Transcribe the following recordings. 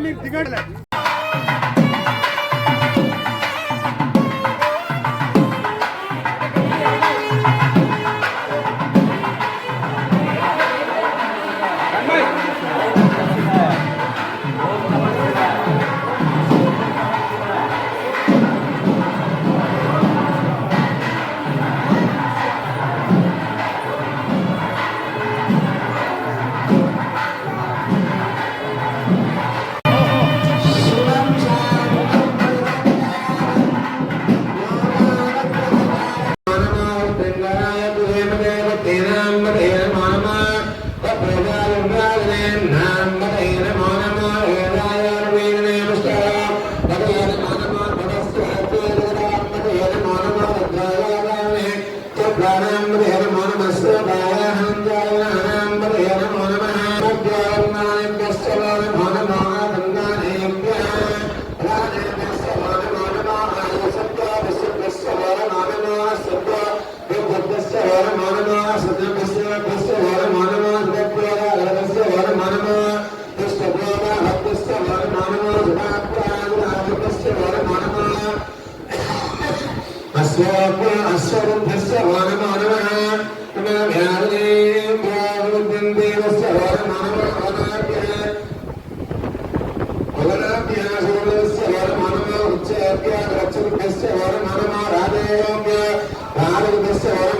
आम्ही बिघडलं ఉచ్చార్య రక్షుభ్యస్య వరమనమ రాజయోగ్య రాజుభ్యస్య వరమనమ ధనేభ్య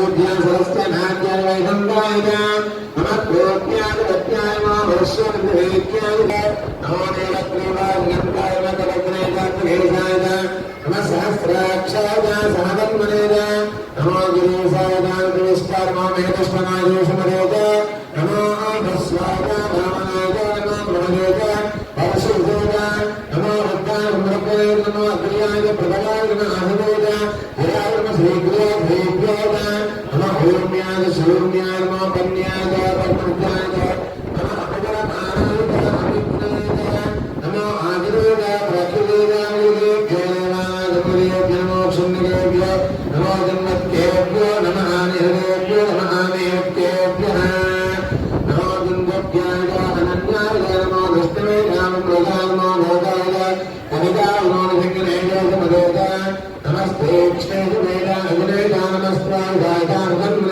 गुरुभ्य सरस्ते भाग्याय गंगाय नमः प्रत्याय मा भविष्य विवेक्याय नमो नेत्रवाय गंगाय मा कलग्ने जातभेदाय नमः सहस्राक्षाय सहदन्मने नमो गुरुसाय गुरुस्कार मा मेहदस्मनाय समरेत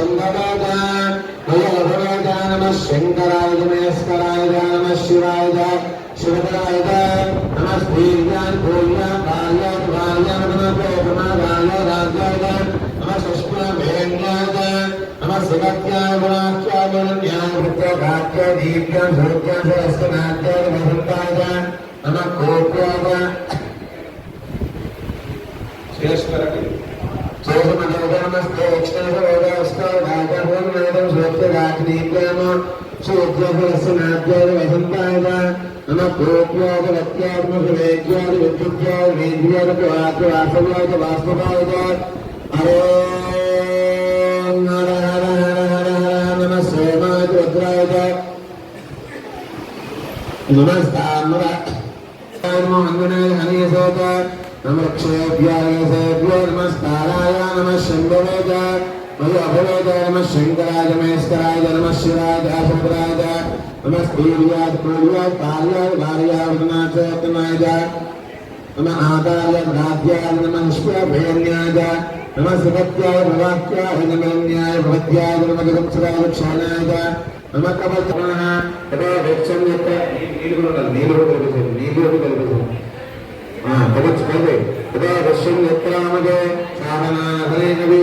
शङ्कराय जय रघुनाथाय नमः शङ्कराय महेश्वराय नमः शिवाय जय शिवदाय जय नमः श्रीज्ञान भूया बाल्या बाल्या, नमः प्रेमाय राज्याय जय नमः सुष्माभेन्द्राय जय नमः शिवत्याय गुणाख्याय गुणन्याय वृत्तघात्याय दीप्याय भूत्याय सरस्वनात्याय वसन्ताय जय नमः कोप्याय വസന്തായ നമ പൂത്വാദവത്യാത്മസുരേഖ്യാദ വിദ്യുത്യാദ വീര്യാദ വാസവാദ വാസ്തവാദ ഹരേ ഹര ഹര ഹര ഹര ഹര നമ സേവാദ ഭദ്രായ നമസ്താമര ഹനുമാനായ ഹരിയസേത നമ ക്ഷേഭ്യായ സേഭ്യോ നമസ്താരായ നമ ശംഭവേത శంభవేద మధు అభవేద నమ శంకరాయ మహేశ్వరాయ నమ శివాయ శంకరాయ నమ స్థీర్యాయ పూర్యాయ కార్యాయ భార్యాయ వదనాచోత్తమాయ నమ ఆదాయ రాధ్యాయ నమ నిష్ప్రభేన్యాయ నమ సుభత్యాయ భవాక్యాయ నమన్యాయ భవత్యాయ నమ జగత్సరాయ క్షాణాయ నమ కవచమః తదా వృక్షం యొక్క నీళ్ళు కూడా ఉండాలి. నీళ్ళు కూడా కలుగుతుంది నీళ్ళు కూడా కలుగుతుంది కవచ కలే తదా వృక్షం ఎత్రామగే సాధనాధనే నవి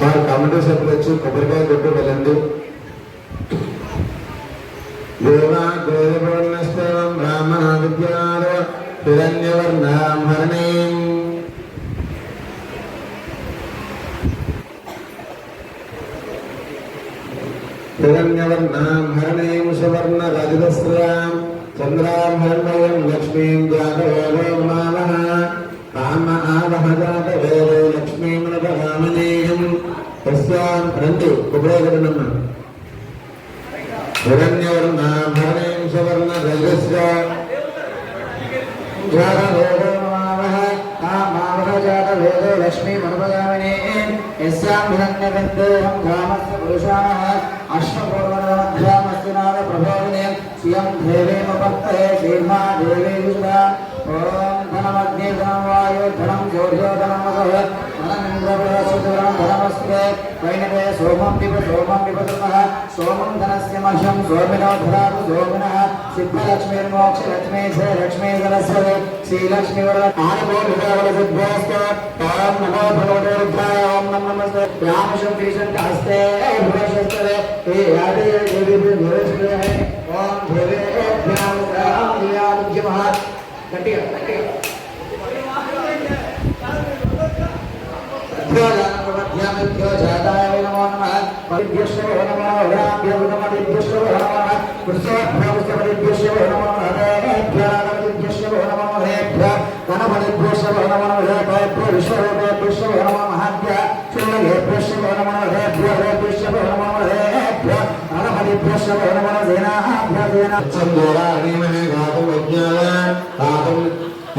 వారు కమిటీ సభ్యులు వచ్చి కొబ్బరికాయ కొట్టు వెళ్ళండి. దేవా గోరవర్ణస్థలం బ్రాహ్మణ విద్యాలో హిరణ్యవర్ణాం హరణీం. హిరణ్యవర్ణాం హరణీం సువర్ణ చంద్రాం హరణయం లక్ష్మీం జాతవేదో ఆవహ జాతవేదో తస్యాం రండి ఉపయోగపడమ్మ హిరణ్యవర్ణ భరణీం సువర్ణ రజస్య లక్ష్మీమనుపగామినే యస్యాం హిరణ్యగర్భేహం గ్రామస్య పురుషాణః అశ్వపూర్వధ్యామస్య నాద ప్రభోదినే. స్వయం దేవేమపత్తయే శీర్మా దేవేయుత ఓం ధనమగ్నే धनमस्ते वैनवे सोमं पिब सोमं पिबतुमः सोमं धनस्य मह्यं सोमिनो धरातु सोमिनः सिद्धलक्ष्मीर्मोक्षलक्ष्मी स लक्ष्मी सरस्वती श्रीलक्ष्मीवरसिद्धोऽस्तु तां नमो भगवतोरुद्धाय ॐ नमो नमस्ते रामशं त्रिशङ्कहस्ते भुवशस्तरे हे यादे देवी भुवश्रियः ॐ देवेभ्यां राम लियाद्यमः गट्टिका नमः परिभ्यश्च नमो राभ्यो नमः नमः कृष्णभ्योश्च नमो हरेभ्यः नमो हरेभ्यः गणपतिभ्योश्च नमो हरेभ्यो विश्वरूपेभ्यो नमो महाभ्यः शून्येभ्यो नमो हरेभ्यो हरेभ्यो नमो हरेभ्यः गणपतिभ्यो नमो सेनाभ्यो सेना చందోరా అణిమహే గాతం విజ్ఞాన గాతం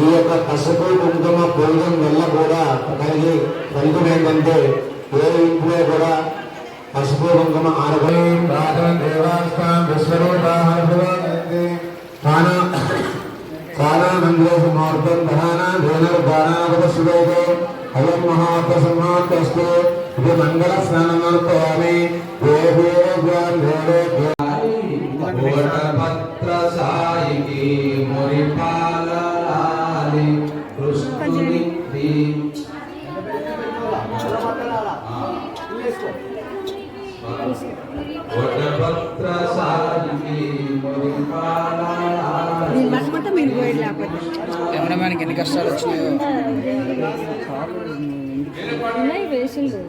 ఈ యొక్క పసుపు కుంకుమ పొందం వల్ల కూడా కలిగి ఫలితం ఏంటంటే ఏ ఇంట్లో కూడా అశుభంగమ కుంకుమ రాఘవ రాగం దేవాస్తాం విశ్వరూపాహారభవంతి స్థాన స్థానానందేశ ముహూర్తం ధనానా ధేనుర్దానావత శివేతో అయం మహాత్మ ఇది మంగళ స్నానమర్పయామి దేవే సాయికి మురిపాలలాలి కృష్ణుని కెమెరామ్యాన్కి ఎన్ని కష్టాలు వచ్చినాయో. వేసిండు